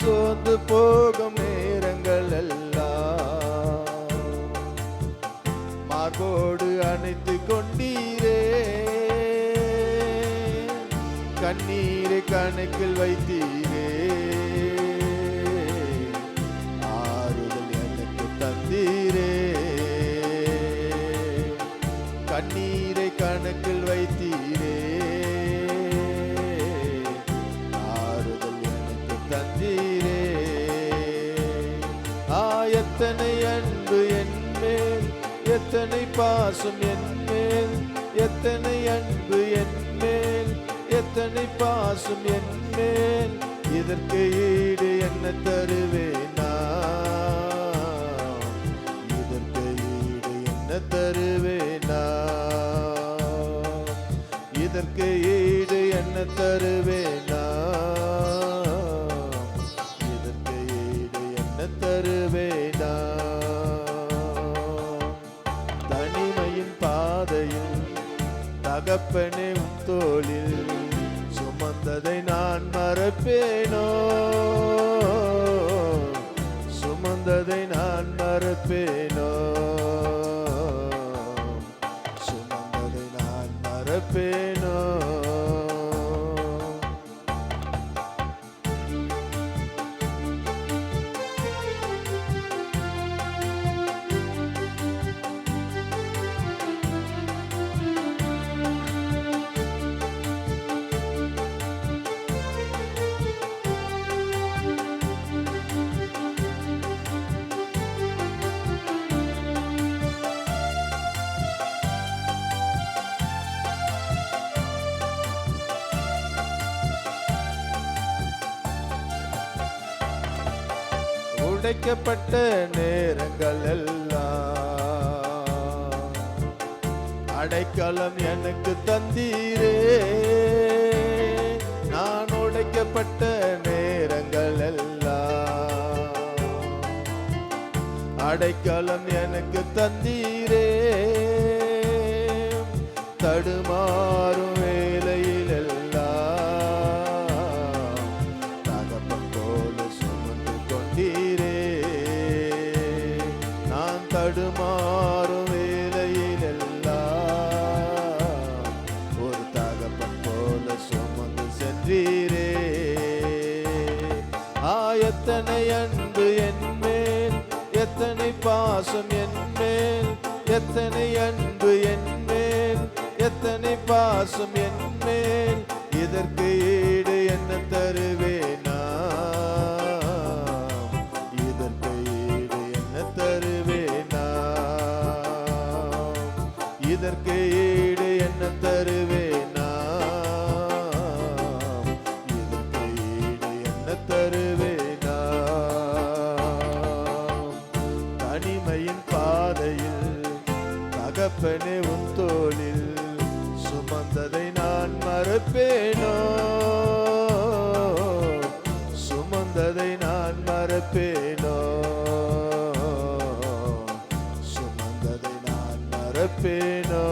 சோர்ந்து போகும் நேரங்கள் எல்லாம் மார்போடு அணைத்து கொண்டீரே. கண்ணீரை கணக்கில் வைத்தீரே. ஆறுதல் எனக்கு தந்தீரே. கண்ணீர் எத்தனை பாசம் என் மேல்? எத்தனை அன்பு என் மேல்? எத்தனை பாசம் என் மேல்? இதற்கு ஈடு என்ன தருவேனா? இதற்கு ஈடு என்ன தருவேனா? இதற்கு ஈடு என்ன தருவேனா? இதற்கு ஈடு என்ன தருவேனா? தகப்பனே உன் தோளில். சுமந்ததை நான் மறப்பேனோ? சுமந்ததை நான் மறப்பேனோ? சுமந்ததை நான் மறப்பேனோ? அடைக்கப்பட்ட நேரங்கள் எல்லாம். அடைக்கலம் எனக்கு தந்தீரே. நான் உடைக்கப்பட்ட நேரங்கள் எல்லாம். அடைக்கலம் எனக்கு தந்தீரே. தடுமாறும் சுமந்து ஆ எத்தனை அன்பு என்மேல் எத்தனை பாசம் என்மேல் எத்தனை அன்பு என்மேல் எத்தனை பாசம் என்மேல் இதற்கு ஈடு என்ன தருவேனா? இதற்கு ஈடு என்ன தருவேனா? இதற்கு ஈடு என்ன தருவேனா? தகப்பனே உன் தோளில் சுமந்ததை நான் மறப்பேனோ? சுமந்ததை நான் மறப்பேனோ? சுமந்ததை நான் மறப்பேனோ?